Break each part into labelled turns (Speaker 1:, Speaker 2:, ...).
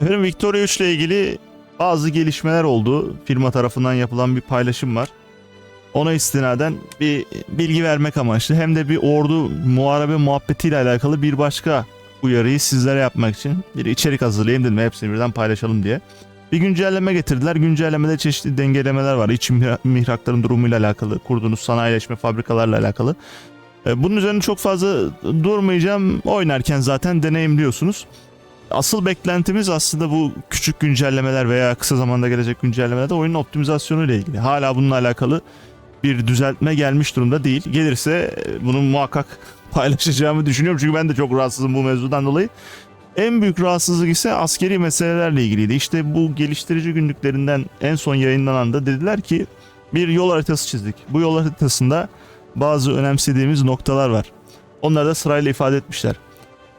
Speaker 1: Efendim Victoria 3 ile ilgili bazı gelişmeler oldu. Firma tarafından yapılan bir paylaşım var. Ona istinaden bir bilgi vermek amaçlı hem de bir ordu muharebe muhabbetiyle alakalı bir başka uyarıyı sizlere yapmak için bir içerik hazırlayayım dedim. Hepsini birden paylaşalım diye. Bir güncelleme getirdiler. Güncellemede çeşitli dengelemeler var. İç mihra- mihrakların durumuyla alakalı, kurduğunuz sanayileşme fabrikalarla alakalı. E, Bunun üzerine çok fazla durmayacağım. Oynarken zaten deneyimliyorsunuz. Asıl beklentimiz aslında bu küçük güncellemeler veya kısa zamanda gelecek güncellemelerde oyunun optimizasyonu ile ilgili. Hala bununla alakalı bir düzeltme gelmiş durumda değil. Gelirse e, bunu muhakkak paylaşacağımı düşünüyorum. Çünkü ben de çok rahatsızım bu mevzudan dolayı. En büyük rahatsızlık ise askeri meselelerle ilgiliydi. İşte bu geliştirici günlüklerinden en son yayınlanan da dediler ki bir yol haritası çizdik. Bu yol haritasında bazı önemsediğimiz noktalar var. Onları da sırayla ifade etmişler.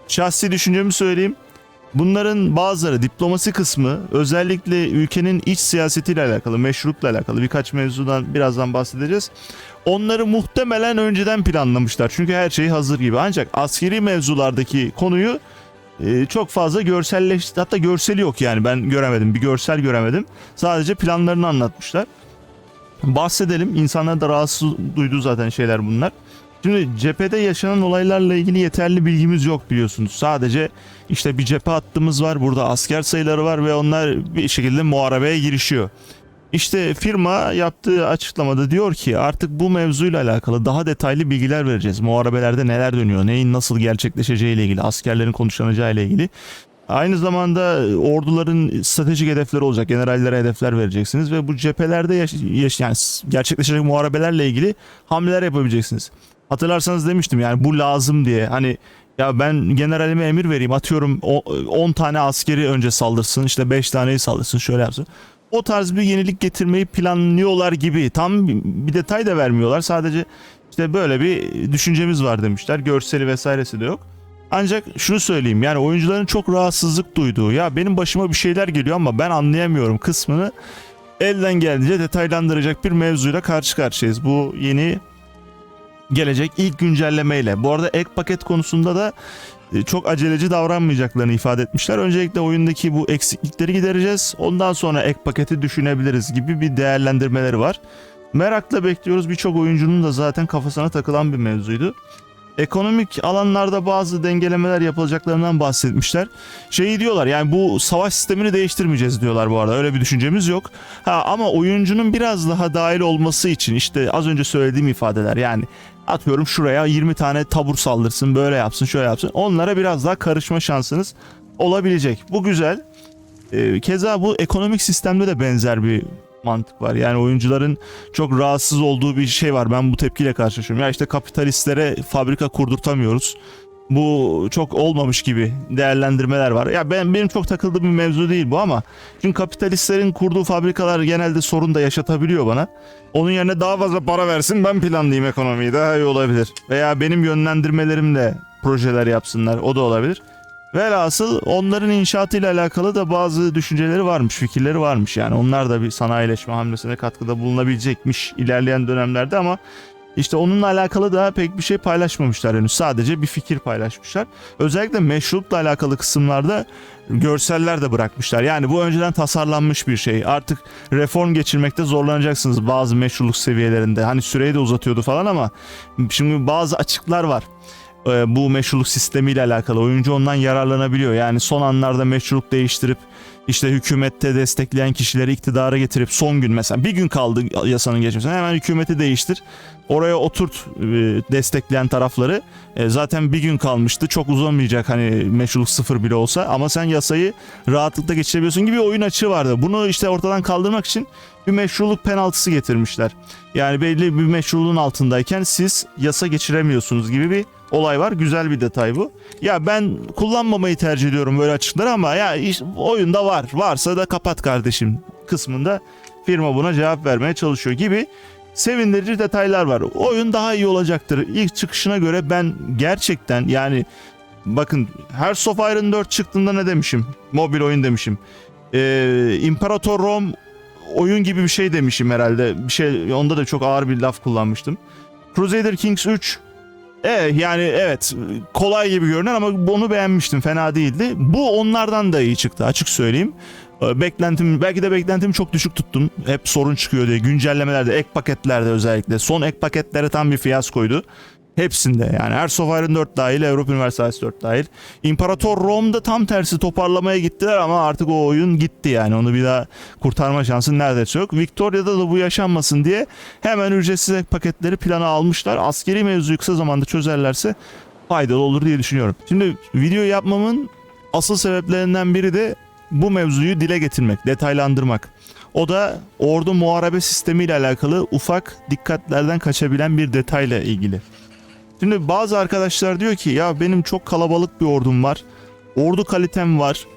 Speaker 1: Şahsi düşüncemi söyleyeyim. Bunların bazıları diplomasi kısmı özellikle ülkenin iç siyasetiyle alakalı, meşrutla alakalı birkaç mevzudan birazdan bahsedeceğiz. Onları muhtemelen önceden planlamışlar. Çünkü her şey hazır gibi. Ancak askeri mevzulardaki konuyu e, çok fazla görselleşti. Hatta görseli yok yani ben göremedim. Bir görsel göremedim. Sadece planlarını anlatmışlar. Bahsedelim. İnsanlar da rahatsız duyduğu zaten şeyler bunlar. Şimdi cephede yaşanan olaylarla ilgili yeterli bilgimiz yok biliyorsunuz. Sadece işte bir cephe hattımız var. Burada asker sayıları var ve onlar bir şekilde muharebeye girişiyor. İşte firma yaptığı açıklamada diyor ki artık bu mevzuyla alakalı daha detaylı bilgiler vereceğiz. Muharebelerde neler dönüyor, neyin nasıl gerçekleşeceği ile ilgili, askerlerin konuşlanacağı ile ilgili. Aynı zamanda orduların stratejik hedefleri olacak. Generallere hedefler vereceksiniz ve bu cephelerde yaş- yaş- yani gerçekleşecek muharebelerle ilgili hamleler yapabileceksiniz. Hatırlarsanız demiştim yani bu lazım diye. Hani ya ben generalime emir vereyim atıyorum o- 10 tane askeri önce saldırsın işte 5 taneyi saldırsın şöyle yapsın. O tarz bir yenilik getirmeyi planlıyorlar gibi. Tam bir detay da vermiyorlar. Sadece işte böyle bir düşüncemiz var demişler. Görseli vesairesi de yok. Ancak şunu söyleyeyim yani oyuncuların çok rahatsızlık duyduğu ya benim başıma bir şeyler geliyor ama ben anlayamıyorum kısmını elden geldiğince detaylandıracak bir mevzuyla karşı karşıyayız. Bu yeni gelecek ilk güncellemeyle. Bu arada ek paket konusunda da e, çok aceleci davranmayacaklarını ifade etmişler. Öncelikle oyundaki bu eksiklikleri gidereceğiz. Ondan sonra ek paketi düşünebiliriz gibi bir değerlendirmeleri var. Merakla bekliyoruz. Birçok oyuncunun da zaten kafasına takılan bir mevzuydu. Ekonomik alanlarda bazı dengelemeler yapılacaklarından bahsetmişler. Şeyi diyorlar yani bu savaş sistemini değiştirmeyeceğiz diyorlar bu arada. Öyle bir düşüncemiz yok. Ha ama oyuncunun biraz daha dahil olması için işte az önce söylediğim ifadeler yani atıyorum şuraya 20 tane tabur saldırsın böyle yapsın şöyle yapsın. Onlara biraz daha karışma şansınız olabilecek. Bu güzel. Ee, keza bu ekonomik sistemde de benzer bir mantık var. Yani oyuncuların çok rahatsız olduğu bir şey var. Ben bu tepkiyle karşılaşıyorum. Ya işte kapitalistlere fabrika kurdurtamıyoruz. Bu çok olmamış gibi değerlendirmeler var. Ya ben benim çok takıldığım bir mevzu değil bu ama çünkü kapitalistlerin kurduğu fabrikalar genelde sorun da yaşatabiliyor bana. Onun yerine daha fazla para versin ben planlayayım ekonomiyi daha iyi olabilir. Veya benim yönlendirmelerimle projeler yapsınlar o da olabilir. Velhasıl onların inşaatıyla alakalı da bazı düşünceleri varmış, fikirleri varmış yani. Onlar da bir sanayileşme hamlesine katkıda bulunabilecekmiş ilerleyen dönemlerde ama işte onunla alakalı da pek bir şey paylaşmamışlar henüz. Sadece bir fikir paylaşmışlar. Özellikle meşrupla alakalı kısımlarda görseller de bırakmışlar. Yani bu önceden tasarlanmış bir şey. Artık reform geçirmekte zorlanacaksınız bazı meşruluk seviyelerinde. Hani süreyi de uzatıyordu falan ama şimdi bazı açıklar var e, bu meşruluk sistemiyle alakalı oyuncu ondan yararlanabiliyor. Yani son anlarda meşruluk değiştirip işte hükümette destekleyen kişileri iktidara getirip son gün mesela bir gün kaldı yasanın geçmesine hemen hükümeti değiştir. Oraya oturt e, destekleyen tarafları. E, zaten bir gün kalmıştı. Çok uzamayacak hani meşruluk sıfır bile olsa ama sen yasayı rahatlıkla geçirebiliyorsun gibi oyun açığı vardı. Bunu işte ortadan kaldırmak için bir meşruluk penaltısı getirmişler. Yani belli bir meşruluğun altındayken siz yasa geçiremiyorsunuz gibi bir olay var. Güzel bir detay bu. Ya ben kullanmamayı tercih ediyorum böyle açıkları ama ya iş, oyunda var. Varsa da kapat kardeşim kısmında firma buna cevap vermeye çalışıyor gibi sevindirici detaylar var. Oyun daha iyi olacaktır. İlk çıkışına göre ben gerçekten yani bakın Hearts of Iron 4 çıktığında ne demişim? Mobil oyun demişim. Ee, İmparator Rom oyun gibi bir şey demişim herhalde. Bir şey onda da çok ağır bir laf kullanmıştım. Crusader Kings 3 Evet yani evet kolay gibi görünen ama onu beğenmiştim fena değildi. Bu onlardan da iyi çıktı açık söyleyeyim. Ee, Beklentim belki de beklentimi çok düşük tuttum. Hep sorun çıkıyor diye güncellemelerde ek paketlerde özellikle son ek paketlere tam bir fiyaskoydu. Hepsinde yani Hearts of Iron 4 dahil, Avrupa Universalis 4 dahil. İmparator Rome'da tam tersi toparlamaya gittiler ama artık o oyun gitti yani. Onu bir daha kurtarma şansı neredeyse yok. Victoria'da da bu yaşanmasın diye hemen ücretsiz paketleri plana almışlar. Askeri mevzuyu kısa zamanda çözerlerse faydalı olur diye düşünüyorum. Şimdi video yapmamın asıl sebeplerinden biri de bu mevzuyu dile getirmek, detaylandırmak. O da ordu muharebe sistemiyle alakalı ufak dikkatlerden kaçabilen bir detayla ilgili. Şimdi bazı arkadaşlar diyor ki ya benim çok kalabalık bir ordum var. Ordu kalitem var.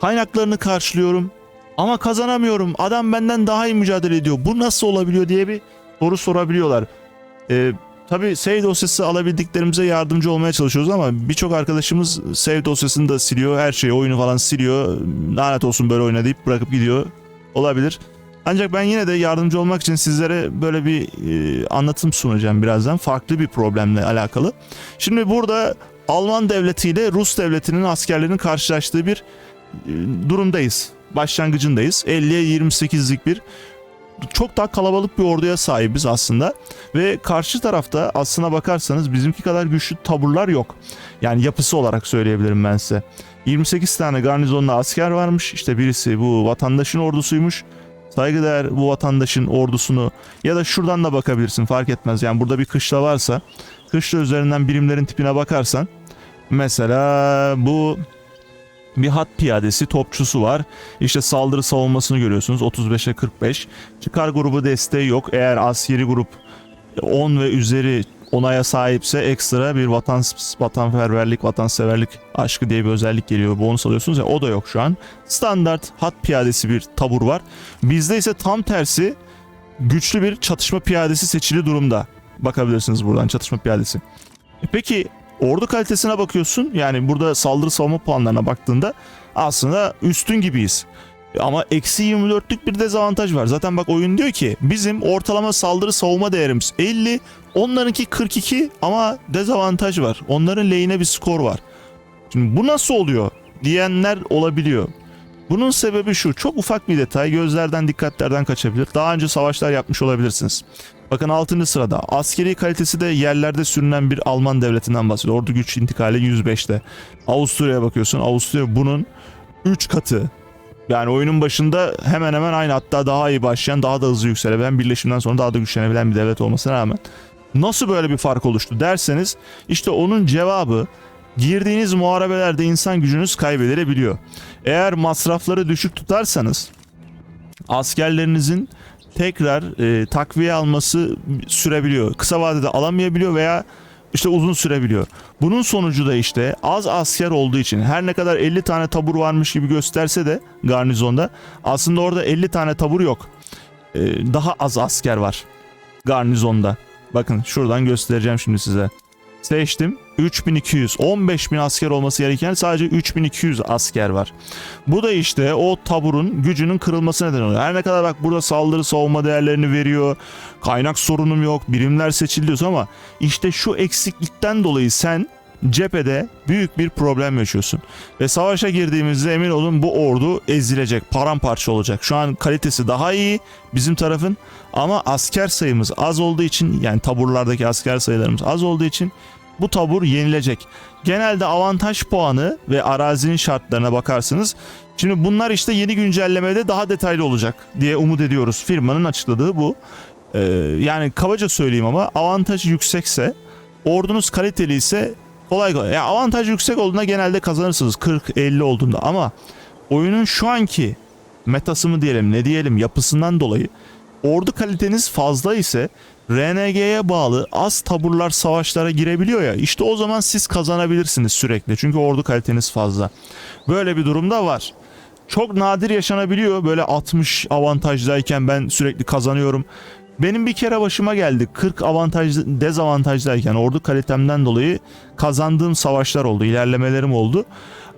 Speaker 1: Kaynaklarını karşılıyorum ama kazanamıyorum. Adam benden daha iyi mücadele ediyor. Bu nasıl olabiliyor diye bir soru sorabiliyorlar. Ee, tabii save dosyası alabildiklerimize yardımcı olmaya çalışıyoruz ama birçok arkadaşımız save dosyasını da siliyor. Her şeyi oyunu falan siliyor. Lanet olsun böyle oyna deyip bırakıp gidiyor. Olabilir. Ancak ben yine de yardımcı olmak için sizlere böyle bir e, anlatım sunacağım birazdan. Farklı bir problemle alakalı. Şimdi burada Alman devletiyle Rus devletinin askerlerinin karşılaştığı bir e, durumdayız. Başlangıcındayız. 50'ye 28'lik bir çok daha kalabalık bir orduya sahibiz aslında ve karşı tarafta aslına bakarsanız bizimki kadar güçlü taburlar yok. Yani yapısı olarak söyleyebilirim ben size. 28 tane garnizonlu asker varmış. İşte birisi bu vatandaşın ordusuymuş. Saygıdeğer bu vatandaşın ordusunu ya da şuradan da bakabilirsin fark etmez. Yani burada bir kışla varsa kışla üzerinden birimlerin tipine bakarsan mesela bu bir hat piyadesi topçusu var. İşte saldırı savunmasını görüyorsunuz 35'e 45. Çıkar grubu desteği yok. Eğer askeri grup 10 ve üzeri onaya sahipse ekstra bir vatan vatanperverlik, vatanseverlik aşkı diye bir özellik geliyor. Bonus alıyorsunuz ya o da yok şu an. Standart hat piyadesi bir tabur var. Bizde ise tam tersi güçlü bir çatışma piyadesi seçili durumda. Bakabilirsiniz buradan çatışma piyadesi. E peki ordu kalitesine bakıyorsun. Yani burada saldırı savunma puanlarına baktığında aslında üstün gibiyiz. Ama eksi 24'lük bir dezavantaj var. Zaten bak oyun diyor ki bizim ortalama saldırı savunma değerimiz 50. Onlarınki 42 ama dezavantaj var. Onların lehine bir skor var. Şimdi bu nasıl oluyor diyenler olabiliyor. Bunun sebebi şu çok ufak bir detay gözlerden dikkatlerden kaçabilir. Daha önce savaşlar yapmış olabilirsiniz. Bakın 6. sırada askeri kalitesi de yerlerde sürünen bir Alman devletinden bahsediyor. Ordu güç intikali 105'te. Avusturya'ya bakıyorsun. Avusturya bunun 3 katı. Yani oyunun başında hemen hemen aynı hatta daha iyi başlayan daha da hızlı yükselebilen birleşimden sonra daha da güçlenebilen bir devlet olmasına rağmen nasıl böyle bir fark oluştu derseniz işte onun cevabı girdiğiniz muharebelerde insan gücünüz kaybedilebiliyor. Eğer masrafları düşük tutarsanız askerlerinizin tekrar e, takviye alması sürebiliyor. Kısa vadede alamayabiliyor veya işte uzun sürebiliyor. Bunun sonucu da işte az asker olduğu için her ne kadar 50 tane tabur varmış gibi gösterse de garnizonda aslında orada 50 tane tabur yok. E, daha az asker var garnizonda. Bakın şuradan göstereceğim şimdi size. Seçtim. 3200. 15000 asker olması gereken sadece 3200 asker var. Bu da işte o taburun gücünün kırılması neden oluyor. Her ne kadar bak burada saldırı savunma değerlerini veriyor. Kaynak sorunum yok. Birimler seçiliyorsun ama işte şu eksiklikten dolayı sen cephede büyük bir problem yaşıyorsun. Ve savaşa girdiğimizde emin olun bu ordu ezilecek, paramparça olacak. Şu an kalitesi daha iyi bizim tarafın ama asker sayımız az olduğu için yani taburlardaki asker sayılarımız az olduğu için bu tabur yenilecek. Genelde avantaj puanı ve arazinin şartlarına bakarsınız. Şimdi bunlar işte yeni güncellemede daha detaylı olacak diye umut ediyoruz. Firmanın açıkladığı bu. Ee, yani kabaca söyleyeyim ama avantajı yüksekse ordunuz kaliteli ise kolay kolay. Yani avantaj yüksek olduğunda genelde kazanırsınız 40-50 olduğunda ama oyunun şu anki metası mı diyelim ne diyelim yapısından dolayı ordu kaliteniz fazla ise RNG'ye bağlı az taburlar savaşlara girebiliyor ya işte o zaman siz kazanabilirsiniz sürekli çünkü ordu kaliteniz fazla. Böyle bir durumda var. Çok nadir yaşanabiliyor böyle 60 avantajdayken ben sürekli kazanıyorum. Benim bir kere başıma geldi 40 avantaj dezavantajdayken ordu kalitemden dolayı kazandığım savaşlar oldu ilerlemelerim oldu.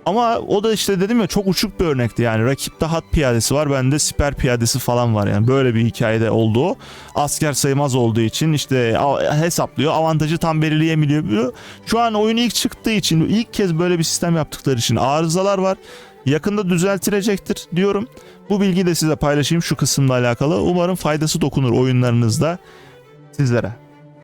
Speaker 1: Ama o da işte dedim ya çok uçuk bir örnekti yani. Rakipte hat piyadesi var bende siper piyadesi falan var yani. Böyle bir hikayede oldu. Asker sayımaz olduğu için işte hesaplıyor. Avantajı tam belirleyemiyor. Şu an oyun ilk çıktığı için ilk kez böyle bir sistem yaptıkları için arızalar var. Yakında düzeltilecektir diyorum. Bu bilgiyi de size paylaşayım şu kısımla alakalı. Umarım faydası dokunur oyunlarınızda sizlere.